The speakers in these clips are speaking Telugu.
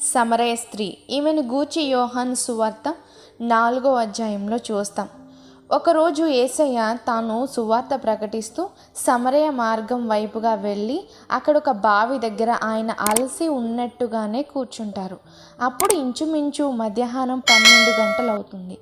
సమరయ స్త్రీ. ఈమెను గూచి యోహాన్ సువార్త నాలుగో అధ్యాయంలో చూస్తాం. ఒకరోజు ఏసయ్య తాను సువార్త ప్రకటిస్తూ సమరయ మార్గం వైపుగా వెళ్ళి అక్కడ ఒక బావి దగ్గర ఆయన అలసి ఉన్నట్టుగానే కూర్చుంటారు. అప్పుడు ఇంచుమించు మధ్యాహ్నం పన్నెండు గంటలు అవుతుంది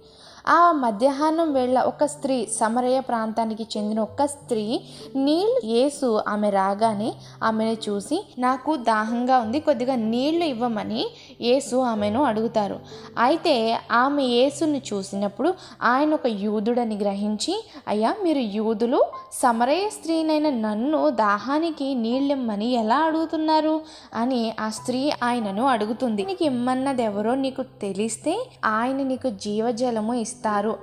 ఆ మధ్యాహ్నం వేళ ఒక స్త్రీ సమరయ ప్రాంతానికి చెందిన ఒక స్త్రీ నీళ్ళు యేసు ఆమె రాగానే ఆమెను చూసి నాకు దాహంగా ఉంది కొద్దిగా నీళ్ళు ఇవ్వమని యేసు ఆమెను అడుగుతారు. అయితే ఆమె యేసుని చూసినప్పుడు ఆయన ఒక యూదుడని గ్రహించి అయ్యా మీరు యూదులు? సమరయ స్త్రీనైన నన్ను దాహానికి నీళ్ళిమ్మని ఎలా అడుగుతున్నారు? అని ఆ స్త్రీ ఆయనను అడుగుతుంది. నీకు ఇమ్మన్నది ఎవరో నీకు తెలిస్తే ఆయన నీకు జీవజలము ఇస్తారు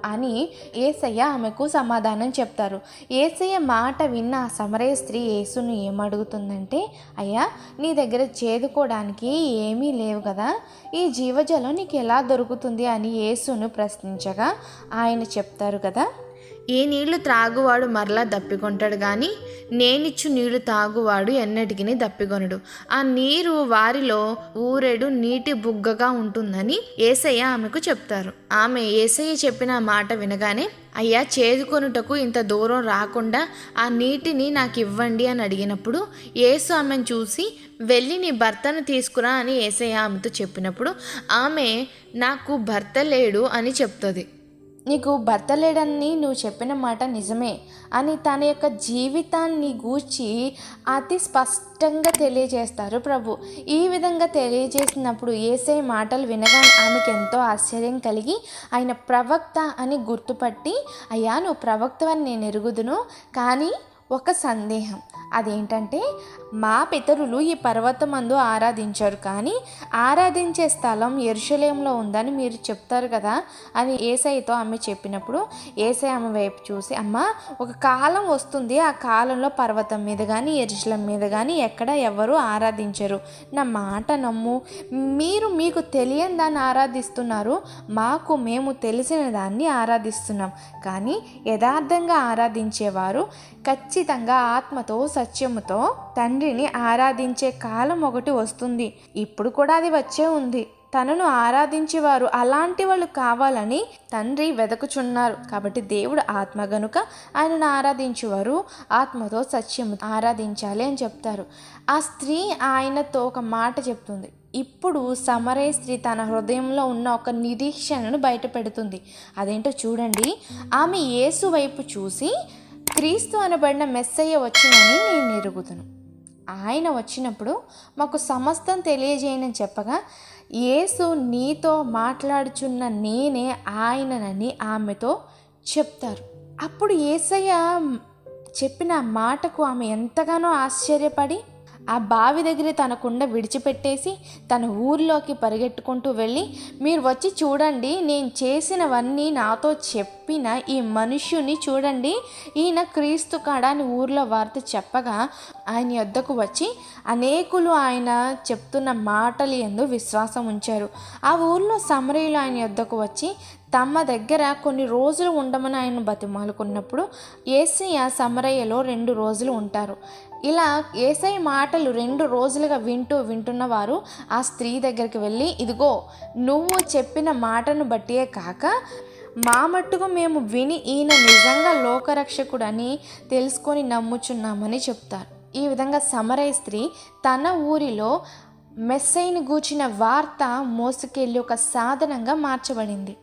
అని ఏసయ్య ఆమెకు సమాధానం చెప్తారు. ఏసయ్య మాట విన్న ఆ సమరయ స్త్రీ యేసును ఏమడుగుతుందంటే అయ్యా నీ దగ్గర చేదుకోవడానికి ఏమీ లేవు కదా. ఈ జీవజలం నీకు ఎలా దొరుకుతుంది? అని యేసును ప్రశ్నించగా ఆయన చెప్తారు కదా ఈ నీళ్ళు త్రాగువాడు మరలా దప్పికొంటాడు కానీ నేనిచ్చు నీళ్ళు తాగువాడు ఎన్నటికీ దప్పికొనడు. ఆ నీరు వారిలో ఊరెడు నీటి బుగ్గగా ఉంటుందని ఏసయ్య ఆమెకు చెప్తారు. ఆమె ఏసయ్య చెప్పిన మాట వినగానే అయ్యా చేదుకొనుటకు ఇంత దూరం రాకుండా ఆ నీటిని నాకు ఇవ్వండి అని అడిగినప్పుడు ఏసు ఆమెను చూసి వెళ్ళి నీ భర్తను తీసుకురా అని ఏసయ్య ఆమెతో చెప్పినప్పుడు ఆమె నాకు భర్త లేడు అని చెప్తుంది. నీకు భర్త లేడని నువ్వు చెప్పిన మాట నిజమే అని తన యొక్క జీవితాన్ని గూర్చి అతి స్పష్టంగా తెలియజేస్తారు ప్రభు. ఈ విధంగా తెలియజేసినప్పుడు ఏసే మాటలు వినగానే ఆమెకు ఎంతో ఆశ్చర్యం కలిగి ఆయన ప్రవక్త అని గుర్తుపట్టి అయ్యా నువ్వు ప్రవక్తవని నేను ఎరుగుదును కానీ ఒక సందేహం అదేంటంటే మా పితరులు ఈ పర్వతమందు ఆరాధించారు. కానీ ఆరాధించే స్థలం ఎరుషలేంలో ఉందని మీరు చెప్తారు కదా అని ఏసైతో ఆమె చెప్పినప్పుడు ఏసై ఆమె వైపు చూసి అమ్మ ఒక కాలం వస్తుంది. ఆ కాలంలో పర్వతం మీద కానీ ఎరుశలం మీద కానీ ఎక్కడ ఎవరు ఆరాధించరు. నా మాట నమ్ము. మీరు మీకు తెలియని దాన్ని ఆరాధిస్తున్నారు. మాకు మేము తెలిసిన దాన్ని ఆరాధిస్తున్నాం. కానీ యథార్థంగా ఆరాధించేవారు ఖచ్చితంగా ఆత్మతో సత్యముతో తండ్రిని ఆరాధించే కాలం ఒకటి వస్తుంది. ఇప్పుడు కూడా అది వచ్చే ఉంది. తనను ఆరాధించేవారు అలాంటి వాళ్ళు కావాలని తండ్రి వెదకుచున్నారు. కాబట్టి దేవుడు ఆత్మ గనుక ఆయనను ఆరాధించేవారు ఆత్మతో సత్యం ఆరాధించాలి అని చెప్తారు. ఆ స్త్రీ ఆయనతో ఒక మాట చెప్తుంది. ఇప్పుడు సమరయ స్త్రీ తన హృదయంలో ఉన్న ఒక నిరీక్షణను బయటపెడుతుంది. అదేంటో చూడండి. ఆమె యేసు వైపు చూసి క్రీస్తు అనబడిన మెస్సయ్య వచ్చినని నేను ఎరుగుదును. ఆయన వచ్చినప్పుడు మాకు సమస్తం తెలియజేయనని చెప్పగా యేసు నీతో మాట్లాడుచున్న నేనే ఆయననని ఆమెతో చెప్తారు. అప్పుడు ఏసయ్య చెప్పిన మాటకు ఆమె ఎంతగానో ఆశ్చర్యపడి ఆ బావి దగ్గర తన కుండ విడిచిపెట్టేసి తన ఊరిలోకి పరిగెట్టుకుంటూ వెళ్ళి మీరు వచ్చి చూడండి నేను చేసినవన్నీ నాతో చెప్పిన ఈ మనుష్యుని చూడండి ఈయన క్రీస్తు కాడ అని ఊర్లో వార్త చెప్పగా ఆయన యొద్దకు వచ్చి అనేకులు ఆయన చెప్తున్న మాటలు ఎందు విశ్వాసం ఉంచారు. ఆ ఊర్లో సమరయులు ఆయన యొద్దకు వచ్చి తమ దగ్గర కొన్ని రోజులు ఉండమని ఆయన బతిమాలుకున్నప్పుడు ఏసయ్య సమరయ్యలో రెండు రోజులు ఉంటారు. ఇలా ఏసై మాటలు రెండు రోజులుగా వింటూ వింటున్నవారు ఆ స్త్రీ దగ్గరికి వెళ్ళి ఇదిగో నువ్వు చెప్పిన మాటను బట్టియే కాక మా మట్టుకు మేము విని ఈయన నిజంగా లోకరక్షకుడని తెలుసుకొని నమ్ముచున్నామని చెప్తారు. ఈ విధంగా సమరయ స్త్రీ తన ఊరిలో మెస్సైని గూర్చిన వార్త మోసుకెళ్ళి ఒక సాధనంగా మార్చబడింది.